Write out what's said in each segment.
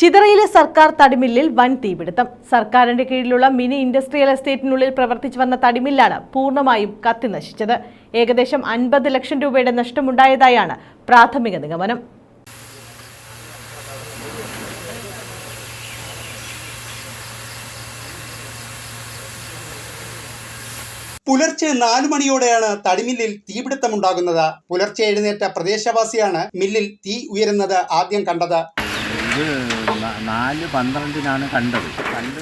ചിതറയിലെ സർക്കാർ തടിമില്ലിൽ വൻ തീപിടുത്തം. സർക്കാരിന്റെ കീഴിലുള്ള മിനി ഇൻഡസ്ട്രിയൽ എസ്റ്റേറ്റിനുള്ളിൽ പ്രവർത്തിച്ചു വന്ന തടിമില്ലാണ് പൂർണമായും കത്തിനശിച്ചത് ഏകദേശം അൻപത് ലക്ഷം രൂപയുടെ നഷ്ടമുണ്ടായതായാണ് പ്രാഥമിക നിഗമനം. പുലർച്ചെ നാലു മണിയോടെയാണ് തടിമില്ലിൽ തീപിടുത്തമുണ്ടാകുന്നത്. പുലർച്ചെ എഴുന്നേറ്റ പ്രദേശവാസിയാണ് മില്ലിൽ തീ ഉയരുന്നത് ആദ്യം കണ്ടത്. ഇത് ന- നാല് പന്ത്രണ്ടിനാണ് കണ്ടത്. കണ്ട്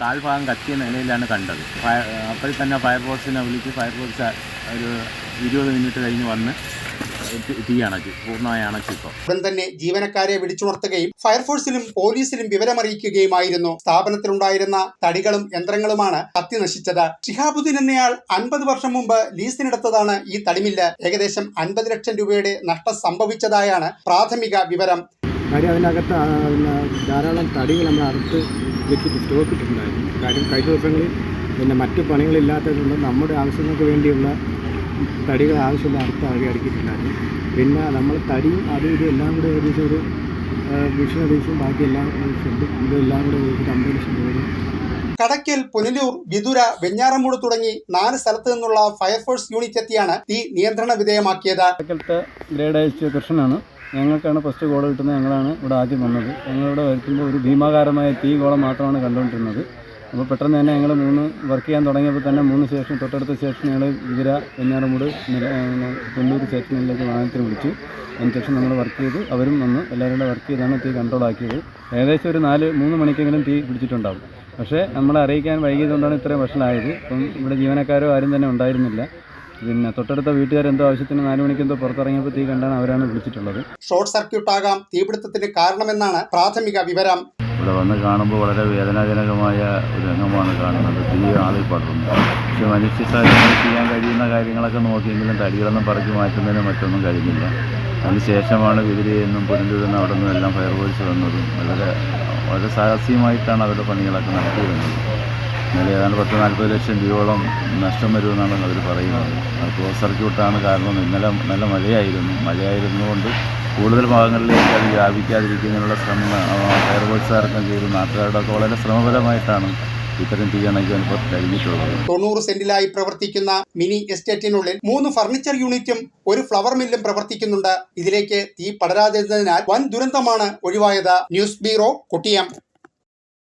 താഴ്ഭാഗം കത്തിയ നിലയിലാണ് കണ്ടത്. ഫയർ അപ്പോൾ തന്നെ ഫയർഫോഴ്സിനെ വിളിച്ച് ഫയർഫോഴ്സ് ഒരു ഇരുപത് മിനിറ്റ് കഴിഞ്ഞ് വന്ന് തീ- തീ അണച്ചു പൂർണമായി അണച്ചിപ്പോൾ ഉടൻ തന്നെ ജീവനക്കാരെ വിളിച്ചുണർത്തുകയും ഫയർഫോഴ്സിലും പോലീസിലും വിവരമറിയിക്കുകയുമായിരുന്നു. സ്ഥാപനത്തിലുണ്ടായിരുന്ന തടികളും യന്ത്രങ്ങളുമാണ് കത്തി നശിച്ചത്. ഷിഹാബുദ്ദീൻ എന്നയാൾ അൻപത് വർഷം മുമ്പ് ലീസിനെടുത്തതാണ് ഈ തടിമില്ല. ഏകദേശം അൻപത് ലക്ഷം രൂപയുടെ നഷ്ടം സംഭവിച്ചതായാണ് പ്രാഥമിക വിവരം. കാര്യം അതിനകത്ത് ധാരാളം തടികൾ നമ്മൾ അറുത്ത് വെച്ചിട്ട് സ്റ്റോക്ക് ഇട്ടിട്ടുണ്ടായിരുന്നു. കാര്യം കഴിഞ്ഞ ദിവസങ്ങളിൽ പിന്നെ മറ്റു പണികളില്ലാത്തതുകൊണ്ട് നമ്മുടെ ആവശ്യങ്ങൾക്ക് വേണ്ടിയുള്ള തടികൾ ആവശ്യമുള്ള അറുത്ത് അടി അടുക്കിയിട്ടുണ്ടായിരുന്നു. പിന്നെ നമ്മൾ തടിയും അതും ഇതും എല്ലാം കൂടെ ഏകദേശം ഒരു മിഷനറീസും ബാക്കി എല്ലാം ഉണ്ട് ഇതെല്ലാം കൂടെ ഏകദേശം അമ്പത് ലക്ഷം രൂപ കടയ്ക്കൽ പുനലൂർ വിതുര വെഞ്ഞാറമൂട് തുടങ്ങി നാല് സ്ഥലത്ത് നിന്നുള്ള ഫയർഫോഴ്സ് യൂണിറ്റ് എത്തിയാണ് തീ നിയന്ത്രണ വിധേയമാക്കിയത്. ഗ്രേഡ് കൃഷ്ണനാണ് ഞങ്ങൾക്കാണ് ഫസ്റ്റ് കോൾ കിട്ടുന്നത്. ഞങ്ങളാണ് ഇവിടെ ആദ്യം വന്നത്. ഞങ്ങളിവിടെ വരുത്തുമ്പോൾ ഒരു ഭീമാകാരമായ തീ കോളം മാത്രമാണ് കണ്ടുകൊണ്ടിരുന്നത്. അപ്പോൾ പെട്ടെന്ന് തന്നെ ഞങ്ങൾ മൂന്ന് വർക്ക് ചെയ്യാൻ തുടങ്ങിയപ്പോൾ തന്നെ മൂന്ന് സ്റ്റേഷൻ തൊട്ടടുത്ത സ്റ്റേഷൻ ഞങ്ങൾ ഇതിര വെഞ്ഞാറമൂട് കൊല്ലൂർ സ്റ്റേഷനിലേക്ക് വാഹനത്തിന് വിളിച്ചു. അതിനുശേഷം നമ്മൾ വർക്ക് ചെയ്ത്. അവരും വന്ന് എല്ലാവരും കൂടെ വർക്ക് ചെയ്താണ് തീ കൺട്രോൾ ആക്കിയത്. ഏകദേശം ഒരു നാല് മൂന്ന് മണിക്കെങ്കിലും തീ പിടിച്ചിട്ടുണ്ടാവും. പക്ഷേ നമ്മളെ അറിയിക്കാൻ വൈകിയതുകൊണ്ടാണ് ഇത്രയും വഷളായത്. ഇപ്പം ഇവിടെ ജീവനക്കാരോ ആരും തന്നെ ഉണ്ടായിരുന്നില്ല. പിന്നെ തൊട്ടടുത്ത വീട്ടുകാരെന്തോ ആവശ്യത്തിന് നാല് മണിക്കെന്തോ പുറത്തിറങ്ങിയപ്പോൾ തീ കണ്ടാണ് അവരാണ് വിളിച്ചിട്ടുള്ളത്. ഷോർട്ട് സർക്യൂട്ട് ആകാം തീപിടുത്തത്തിന് കാരണമെന്നാണ് പ്രാഥമിക വിവരം. ഇവിടെ വന്ന് കാണുമ്പോൾ വളരെ വേദനാജനകമായ ഒരു രംഗമാണ് കാണുന്നത്. തീ ആളിൽ പടർന്നു പക്ഷെ മനുഷ്യ സാഹചര്യത്തിൽ ചെയ്യാൻ കഴിയുന്ന കാര്യങ്ങളൊക്കെ നോക്കിയെങ്കിലും തടികളൊന്നും പറിച്ചു മാറ്റുന്നതിന് മറ്റൊന്നും കഴിഞ്ഞില്ല അതിനുശേഷമാണ് പുനലൂരിൽ നിന്നും അവിടെ നിന്നും എല്ലാം ഫയർഫോഴ്സ് വന്നതും. വളരെ വളരെ സാഹസികമായിട്ടാണ് അവരുടെ പണികളൊക്കെ നടത്തിയിരുന്നത്. ഇന്നലെ ഏതാണ്ട് പത്ത് നാൽപ്പത് ലക്ഷം രൂപയോളം നഷ്ടം വരുമെന്നാണ് അവർ പറയുന്നത്. അത് ക്ലോസ് സർക്യൂട്ടാണ്. കാരണം ഇന്നലെ നല്ല മഴയായിരുന്നു. മഴയായിരുന്നുകൊണ്ട് കൂടുതൽ ഭാഗങ്ങളിലേക്ക് അത് വ്യാപിക്കാതിരിക്കുന്നതിനുള്ള ശ്രമം ഫയർ ഫയർഫോഴ്സുകാർക്കും ചെയ്തു. നാട്ടുകാരുടെ ഒക്കെ വളരെ ശ്രമഫലമായിട്ടാണ് തൊണ്ണൂറ് സെന്റിലായി പ്രവർത്തിക്കുന്ന മിനി എസ്റ്റേറ്റിനുള്ളിൽ മൂന്ന് ഫർണിച്ചർ യൂണിറ്റും ഒരു ഫ്ലവർ മില്ലും പ്രവർത്തിക്കുന്നുണ്ട്. ഇതിലേക്ക് തീ പടരാതിരുന്നതിനാൽ വൻ ദുരന്തമാണ് ഒഴിവായത്. News bureau Kottiyam.